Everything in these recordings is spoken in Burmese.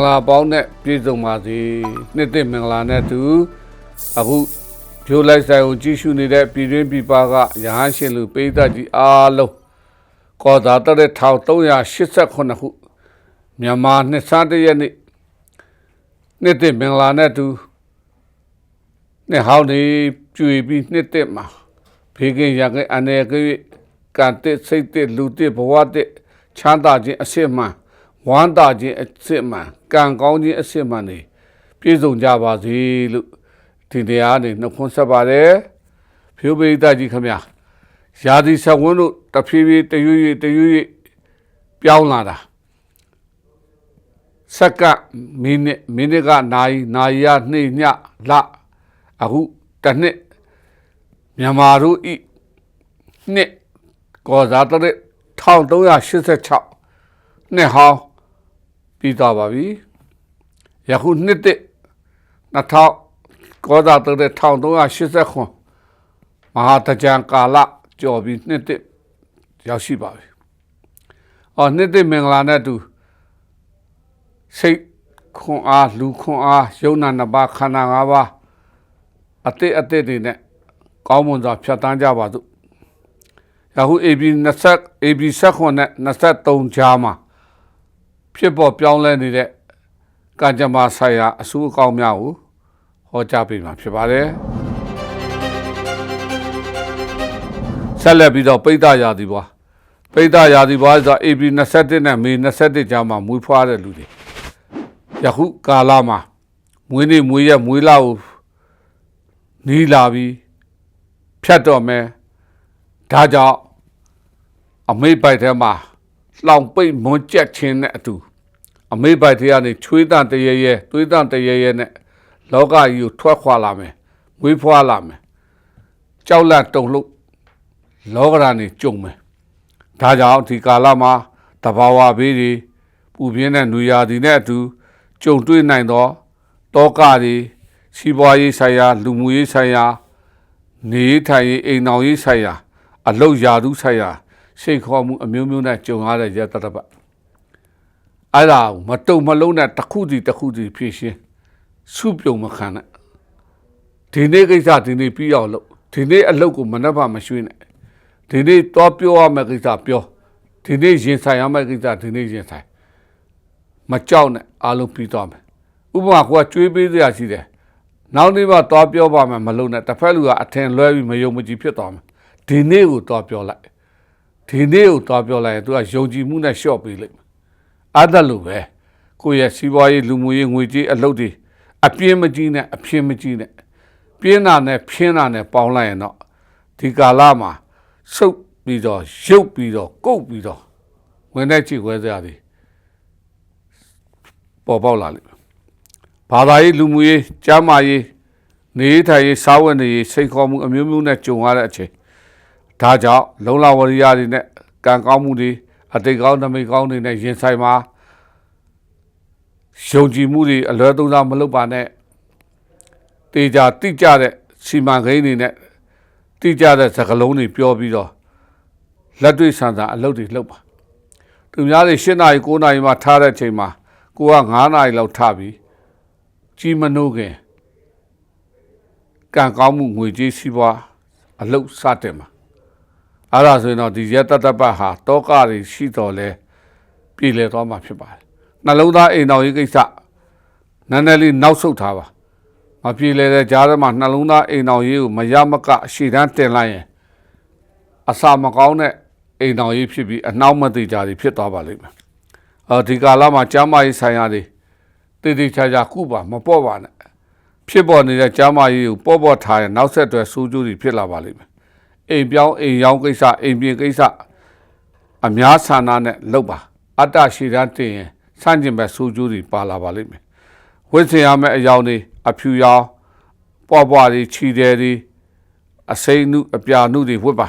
္ဂလာပေါင်းနဲ့ပြည့်စုံပါစေနှစ်သိမ့်မင်္ဂလာနဲ့တူအခုဂျိုလိုက်ဆိုင်ကိုကြည့်ရှုနေတဲ့ပြည်တွင်းပြည်ပကရဟန်းရှင်လူပိဋကကြီးအားလုံးကောသာတတဲ့1388ခုမြန်မာနှစ်ဆန်းတရက်နေ့နှစ်သိမ့်မင်္ဂလာနဲ့တူနှစ်ဟောင်းနေကျွေပြီးနှစ်သိမ့်မှာဖေကင်ရကအနေကကံတဲ့စိတ်တဲ့လူတဲ့ဘဝတဲ့ချမ်းသာခြင်းအစစ်မှန် ဝမ်းသာခြင်းအစစ်မှန်ကံကောင်းခြင်းအစစ်မှန်နေပြည့်စုံကြပါစေလို့ဒီတရားနေနှုတ်ခွန်းဆက်ပါတယ်ဖြိုးပိဋကကြီးခမညာရာသီဆက်ဝန်းတို့တဖြည်းဖြည်းတရွရွတရွရွပြောင်းလာတာစက္ကန့်မိနစ်မိနစ်ကနိုင်နိုင်ရနှိမ့်ညလအခုတစ်နှစ်မြန်မာတို့ဤနှစ်ကောဇာတရက်1386နှစ်ဟောင်း ပြီးသွားပါပြီယခုနှစ်တစ်2000ကောဇာတရက်1389မဟာတကြံကာလကျော်ပြီးနှစ်တစ်ရောက်ရှိပါပြီအော်နှစ်တစ်မင်္ဂလာနဲ့အတူစိတ်ခွန်အားလူခွန်အားယုံနာနှစ်ပါးခန္ဓာ၅ပါးအတိတ်အတိတ်တွေနဲ့ကောင်းမွန်စွာဖြတ်တန်းကြပါစို့ယခု AB 20 AB 16နဲ့23ကြားမှာ ဖြစ်ပေါ်ပြောင်းလဲနေတဲ့ကံကြမ္မာဆိုင်ရာအဆူအကောင်းများကိုဟောကြားပေးမှာဖြစ်ပါတယ်ဆက်လက်ပြီးတော့ပိဋကရာသီပွားပိဋကရာသီပွားဆိုတာ AB 21နဲ့မေ21ကြားမှာမွေးဖွားတဲ့လူတွေယခုကာလမှာမွေးနေ့မွေးရက်မွေးလာကိုနီးလာပြီးဖြတ်တော်မယ်ဒါကြောင့်အမေပိုက်ထဲမှာ လောင်ပိတ်မွန်ကျက်ခြင်းနဲ့အတူအမေပိုက်ထဲကနေချွေးတန်တရရဲသွေးတန်တရရဲနဲ့လောကကြီးကိုထွက်ခွာလာမယ်မွေးဖွားလာမယ်ကြောက်လန့်တုန်လှုပ်လောကဓာတ်နေကြုံမယ်ဒါကြောင့်ဒီကာလမှာတဘာဝဘေးတွေပူပြင်းတဲ့နွေရာသီနဲ့အတူကြုံတွေ့နိုင်သောတောကတွေစီးပွားရေးဆိုင်ရာ လူမှုရေးဆိုင်ရာနေထိုင်ရေးအိမ်တော်ရေးဆိုင်ရာ အလုတ်ရာထူးဆိုင်ရာ ရှိတ်ခေါ်မှုအမျိုးမျိုးနဲ့ကြုံရတဲ့ရတတပတ်အဲ့ဒါကိုမတုံမလုံးနဲ့တစ်ခုစီတစ်ခုစီဖြည့်ရှင်းစုပြုံမခံနဲ့ဒီနေ့ကိစ္စဒီနေ့ပြီးအောင်လုပ်ဒီနေ့အလုပ်ကိုမနှက်ပါမရွှေ့နဲ့ဒီနေ့တော့ပြောရမယ့်ကိစ္စပြောဒီနေ့ရင်ဆိုင်ရမယ့်ကိစ္စဒီနေ့ရင်ဆိုင်မကြောက်နဲ့အားလုံးပြီးသွားမယ်ဥပမာကိုကကြွေးပေးစရာရှိတယ်နောက်နေ့မှသွားပြောပါမယ်မလုံးနဲ့တစ်ဖက်လူကအထင်လွဲပြီးမယုံမကြည်ဖြစ်သွားမယ်ဒီနေ့ကိုသွားပြောလိုက် ဒီနေ့ကိုသွားပြောလိုက်ရင် तू ကယုံကြည်မှုနဲ့ရှော့ပေးလိုက်မယ်အဲ့ဒါလိုပဲကိုယ့်ရဲ့စီးပွားရေးလူမှုရေးငွေကြေးအလုပ်တွေအပြင်းမကြီးနဲ့အဖြင်းမကြီးနဲ့ပြင်းတာနဲ့ဖြင်းတာနဲ့ပေါင်းလိုက်ရင်တော့ဒီကာလမှာစုပ်ပြီးတော့ရုပ်ပြီးတော့ကုတ်ပြီးတော့ဝင်တဲ့ကြည့်ခွဲစရာတွေပေါ်ပေါက်လာလိမ့်မယ်ဘာသာရေးလူမှုရေးကျမ်းမာရေးနေထိုင်ရေးစားဝတ်နေရေးစိတ်ခေါ်မှုအမျိုးမျိုးနဲ့ကြုံရတဲ့အချိန် ဒါကြောင့်လုံလဝရိယတွေနဲ့ကံကောင်းမှုတွေအတိတ်ကောင်းနမိတ်ကောင်းတွေနဲ့ရင်ဆိုင်မှာယုံကြည်မှုတွေအလွဲသုံးစားမလုပ်ပါနဲ့တေချာတိကျတဲ့စီမံကိန်းတွေနဲ့တိကျတဲ့စကားလုံးတွေပြောပြီးတော့လက်တွေ့ဆန်ဆန်အလုပ်တွေလုပ်ပါသူများတွေ၈နာရီ9နာရီမှထားတဲ့ချိန်မှာကိုက9နာရီလောက်ထားပြီးကြီးမနှိုးခင်ကံကောင်းမှုငွေကြေးစီးပွားအလုပ်စတင်မှာ အဲ့ဒါဆိုရင်တော့ဒီရက်တတပတ်ဟာတောကတွေရှိတော်လဲပြည်လဲသွားမှာဖြစ်ပါတယ်နှလုံးသားအိမ်တော်ရေးကိစ္စနည်းနည်းလေးနောက်ဆုတ်ထားပါမပြည်လဲတဲ့ကြားထဲမှာနှလုံးသားအိမ်တော်ရေးကိုမရမကအရှိတန်းတင်လိုက်ရင်အစာမကောင်းတဲ့အိမ်တော်ရေးဖြစ်ပြီးအနှောက်မသိကြတွေဖြစ်သွားပါလိမ့်မယ်အဲဒီကာလမှာကျမ်းမာရေးဆိုင်ရာတွေတည်တည်ချာချာကုပါမပေါ့ပါနဲ့ဖြစ်ပေါ်နေတဲ့ကျမ်းမာရေးကိုပေါ့ပေါ့ထားရင်နောက်ဆက်တွဲဆိုးကျိုးတွေဖြစ်လာပါလိမ့်မယ် အိမ်ပြောင်းအိမ်ရောင်းကိစ္စအိမ်ပြင်ကိစ္စအများဆန္ဒနဲ့လုပ်ပါ အတ္တရှိတန်းတင်ရင်စန့်ကျင်ဘက်ဆိုးကျိုးတွေပါလာပါလိမ့်မယ်ဝိသင်ရမယ့်အယောင်တွေအဖြူရောင်ပွားပွားတွေခြီတယ်တွေအစိမ့်နုအပြာနုတွေဝတ်ပါ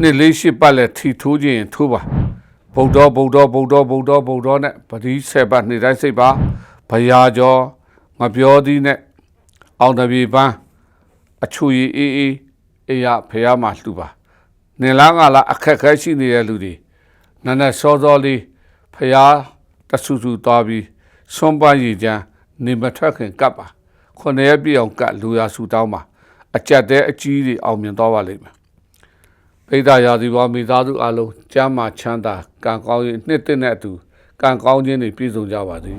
နှစ်လေးရှိပတ်လဲထီထိုးခြင်းထိုးပါဗုဒ္ဓဗုဒ္ဓဗုဒ္ဓဗုဒ္ဓဗုဒ္ဓနဲ့ပတိဆေပတ်နှစ်တိုင်းစိတ်ပါဘယာကျော်မပြောသည်နဲ့အောင်တပြေပန်းအချူရီအေးအေး အေးရဖះမှာလှူပါနေလားငါလားအခက်ခဲရှိနေတဲ့လူတွေနည်းနည်းစောစောလေးဖះတဆူဆူသွားပြီးဆွမ်းပန်းရည်ချမ်းနေမထွက်ခင်ကပ်ပါခုနှစ်ရက်ပြည့်အောင်ကပ်လူရာဆူတောင်းပါအကြက်တဲ့အကြီးတွေအောင်မြင်သွားပါလိမ့်မယ်ပိဋကရာသီပေါ်မိသားစုအလုံးကျမ်းမာချမ်းသာကံကောင်းရင်နှစ်သက်တဲ့အတူကံကောင်းခြင်းတွေပြည့်စုံကြပါစေ